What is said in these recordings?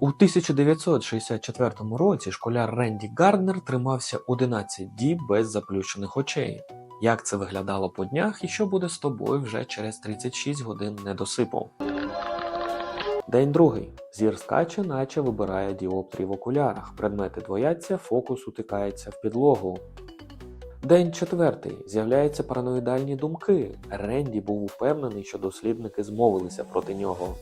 У 1964 році школяр Ренді Гарднер тримався 11 діб без заплющених очей. Як це виглядало по днях і що буде з тобою вже через 36 годин недосипу? День другий. Зір скаче, наче вибирає діоптрії в окулярах. Предмети двояться, фокус утикається в підлогу. День четвертий. З'являються параноїдальні думки. Ренді був упевнений, що дослідники змовилися проти нього.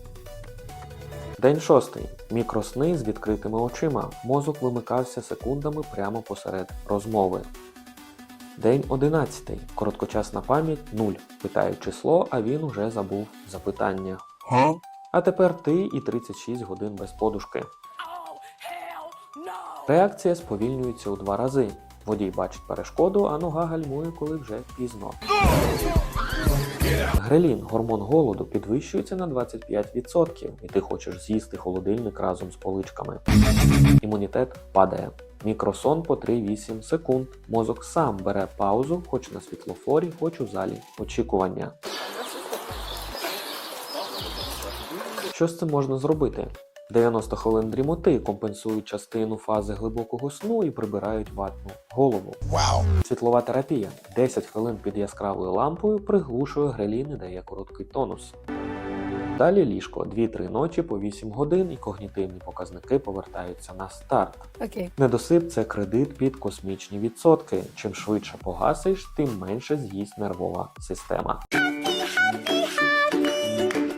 День шостий. Мікросни з відкритими очима. Мозок вимикався секундами прямо посеред розмови. День одинадцятий. Короткочасна пам'ять 0. Питають число, а він уже забув запитання. А тепер ти і 36 годин без подушки. Реакція сповільнюється у два рази. Водій бачить перешкоду, а нога гальмує, коли вже пізно. Грелін, гормон голоду, підвищується на 25%, і ти хочеш з'їсти холодильник разом з поличками. Імунітет падає. Мікросон по 3-8 секунд. Мозок сам бере паузу, хоч на світлофорі, хоч у залі очікування. Що з цим можна зробити? 90 хвилин дрімоти компенсують частину фази глибокого сну і прибирають ватну голову. Світлова терапія 10 хвилин під яскравою лампою приглушує грелін і дає короткий тонус. Далі ліжко 2-3 ночі по 8 годин і когнітивні показники повертаються на старт. Окей. Недосип це кредит під космічні відсотки. Чим швидше погасиш, тим менше з'їсть нервова система.